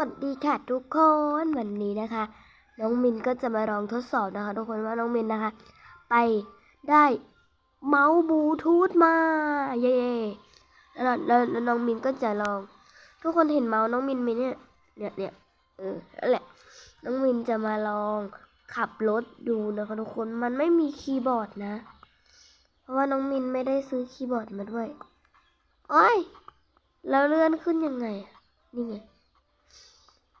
วัสดีค่ะทุกคนวันนี้นะคะ น้องมินก็จะมาลองทดสอบนะคะ ทุกคนว่าน้องมินนะคะ ไปได้เมาส์บลูทูธมาเย่แล้วแล้วแล้วน้องมินก็จะลอง ทุกคนเห็นเมาส์น้องมินไหมเนี่ยเนี่ยเนี่ยเออนั่นแหละน้องมินจะมาลองขับรถดูนะคะทุกคนมันไม่มีคีย์บอร์ดนะ เพราะว่าน้องมินไม่ได้ซื้อคีย์บอร์ดมาด้วยโอ้ยแล้วเลื่อนขึ้นยังไงนี่ไง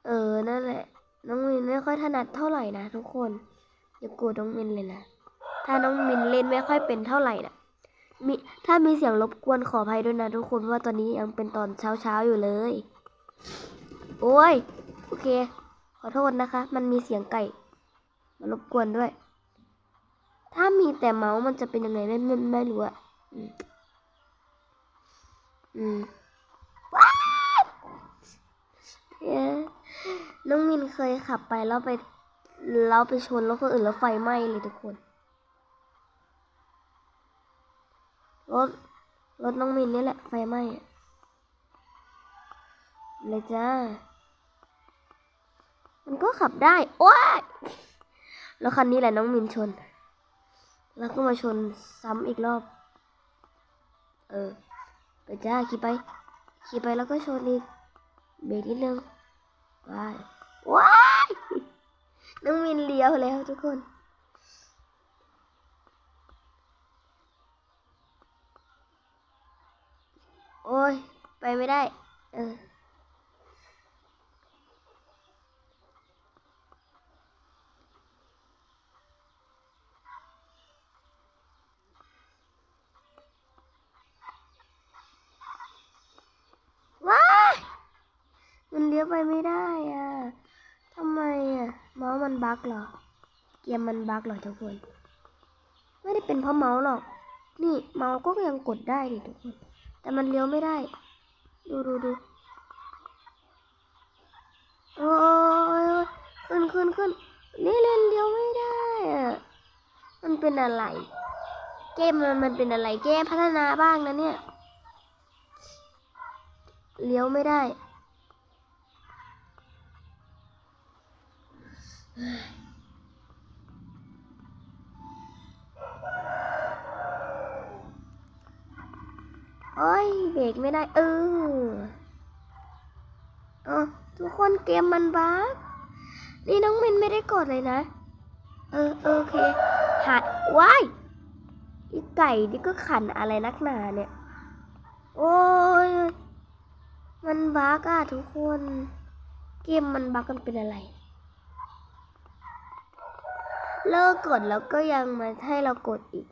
เออ นั่นแหละ น้องมินไม่ค่อยถนัดเท่าไหร่นะทุกคน อย่าโกรธน้องมินเลยนะ ถ้าน้องมินเล่นไม่ค่อยเป็นเท่าไหร่นะมีถ้ามีเสียงรบกวนขออภัยด้วยนะทุกคนเพราะว่าตอนนี้ยังเป็นตอนเช้าเช้าๆอยู่เลย โอ้ย โอเค ขอโทษนะคะ มันมีเสียงไก่ มารบกวนด้วย ถ้ามีแต่เมาส์มันจะเป็นยังไงไม่ไม่ไม่รู้อะอืมอืมเอ๊ะ น้องมินเคยขับไปแล้วไปแล้วไปชนรถคนอื่นแล้วไฟไหม้เลยทุกคน รถรถน้องมินนี่แหละไฟไหม้อะเลยจ้า มันก็ขับได้ โอ้ยแล้วคันนี้แหละน้องมินชน แล้วก็มาชนซ้ำอีกรอบ เออ ไปจ้าขี่ไป ขี่ไปแล้วก็ชนอีก เบรกนิดนึง ว้ายว้ายน้องมินเลี้ยวแล้วทุกคน โอ้ย ไปไม่ได้ เออว้ายมันเลี้ยวไปไม่ได้อะ ทำไมอะ เมันบั๊กเหรอ เกมมันบั๊กเหรอทุกคน ไม่ได้เป็นเพราะเมาส์หรอก นี่เมาส์ก็ยังกดได้ดิทุกคน แต่มันเลี้ยวไม่ได้ ดูดูดูโอ้ยขึ้นขึ้นขึ้นนี่เล่นเลี้ยวไม่ได้อะมันเป็นอะไร เกมมันมันเป็นอะไร เกมพัฒนาบ้างนะเนี่ย เลี้ยวไม่ได้ โอ้ยเบรกไม่ได้ เออเออทุกคนเกมมันบั๊กนี่น้องมินไม่ได้กดเลยนะ เออโอเคหัดว้ายอีไก่นี่ก็ขันอะไรนักหนาเนี่ย โอ้ยมันบั๊กอะทุกคน เกมมันบั๊กกันเป็นอะไร เลิกกดแล้วก็ยังมาให้เรากดอีก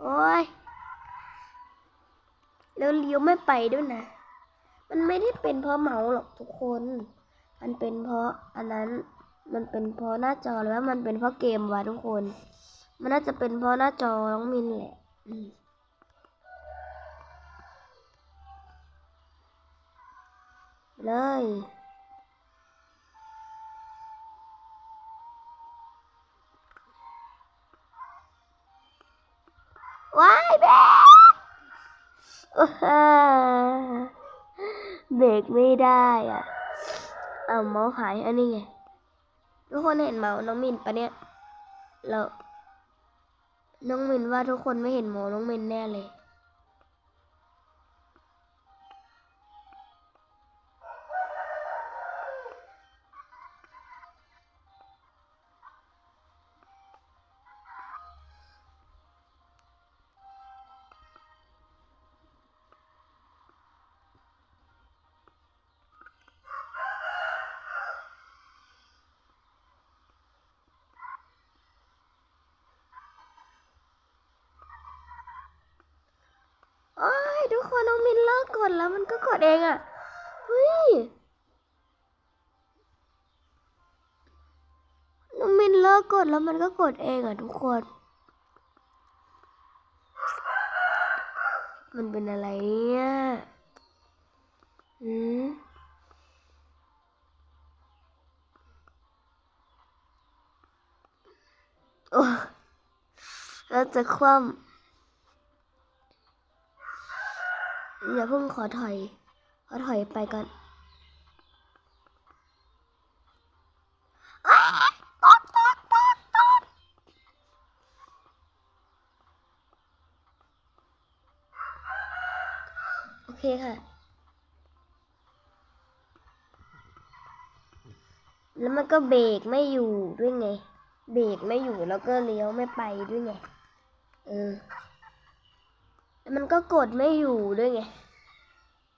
โอ้ยแล้วเลี้ยวไม่ไปด้วยนะ มันไม่ได้เป็นเพราะเมาส์หรอกทุกคน มันเป็นเพราะอันนั้น มันเป็นเพราะหน้าจอหรือว่ามันเป็นเพราะเกมวะทุกคน มันน่าจะเป็นเพราะหน้าจอน้องมินแหละเลย ว้ายเบรกโอ้เบรกไม่ได้อะ เอาเมาส์หายอันนี้ไงทุกคนเห็นเมาส์น้องมินปะเนี่ยแล้วน้องมินว่าทุกคนไม่เห็นเมาส์น้องมินแน่เลย ทุกคนน้องมินเลิกกดแล้วมันก็กดเองอะเฮ้ยน้องมินเลิกกดแล้วมันก็กดเองอะทุกคน มันเป็นอะไรเนี่ยอืมโอ้แล้วจะคว่ำ อย่าเพิ่งขอถอย ขอถอยไปก่อนโอเคค่ะ แล้วมันก็เบรกไม่อยู่ด้วยไง เบรกไม่อยู่แล้วก็เลี้ยวไม่ไปด้วยไง เออ มันก็กดไม่อยู่ด้วยไง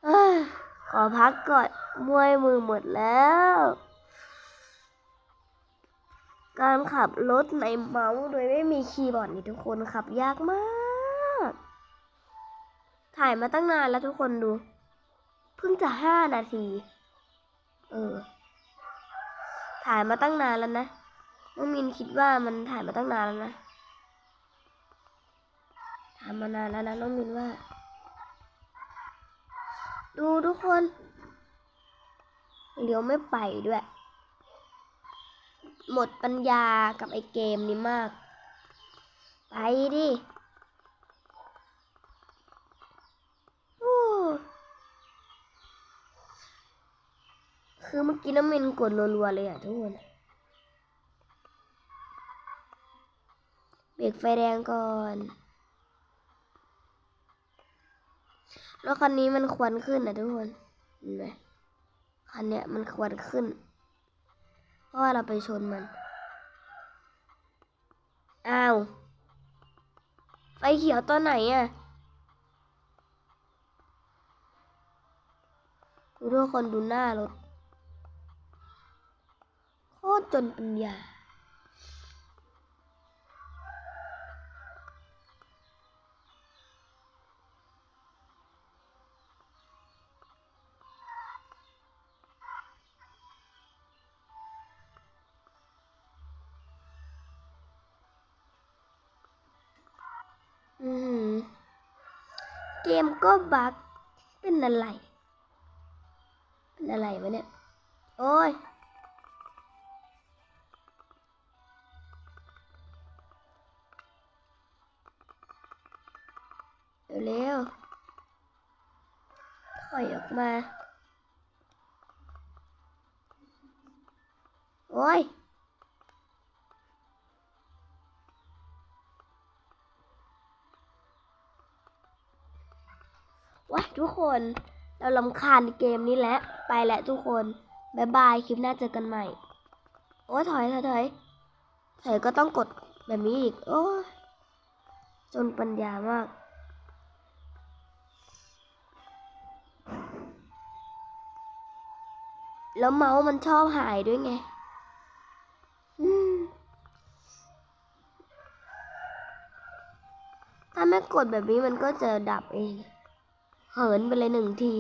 อขอพักก่อนมวยมือหมดแล้ว การขับรถในเมาส์โดยไม่มีคีย์บอร์ดนี่ทุกคนขับยากมาก ถ่ายมาตั้งนานแล้วทุกคนดู เพิ่งจะห้านาที เออ ถ่ายมาตั้งนานแล้วนะน้องมินคิดว่ามันถ่ายมาตั้งนานแล้วนะ ถ่ามานานแล้วนะน้องมินว่า ดูทุกคนเลี้ยวไม่ไปด้วย หมดปัญญากับไอ้เกมนี้มาก ไปดิคือเมื่อกี้น้ำมินกดรัวๆเลยอะทุกคนเบรกไฟแดงก่อน รถคันนี้มันควันขึ้นนะทุกคนเห็นไหมคันเนี้ยมันควันขึ้น เพราะว่าเราไปชนมัน อ้าว ไฟเขียวตอนไหนอะดูทุกคนดูหน้ารถโคตรจนปัญญา เกมก็บั๊กเป็นอะไร เป็นอะไรวะเนี่ย โอ้ยเร็วๆถอยออกมา โอ้ย ว้าทุกคนเราลำคาญเกมนี้แล้วไปแล้วทุกคนบายบายคลิปหน้าเจอกันใหม่ โอ้ถอยถอยถอยถอยก็ต้องกดแบบนี้อีก โอ้จนปัญญามากแล้วเมาส์มันชอบหายด้วยไงถ้าไม่กดแบบนี้มันก็จะดับเอง เหินไปเลยหนึ่งที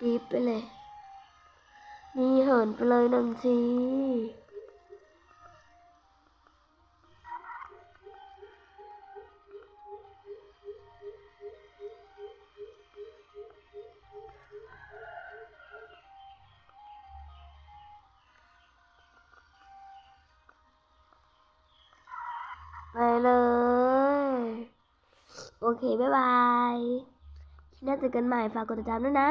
ดีบไปเลย นี่เหินไปเลยหนึ่งทีไปเลย เค บ๊ายบาย คลิปหน้าเจอกันใหม่ ฝากกดติดตามด้วยนะ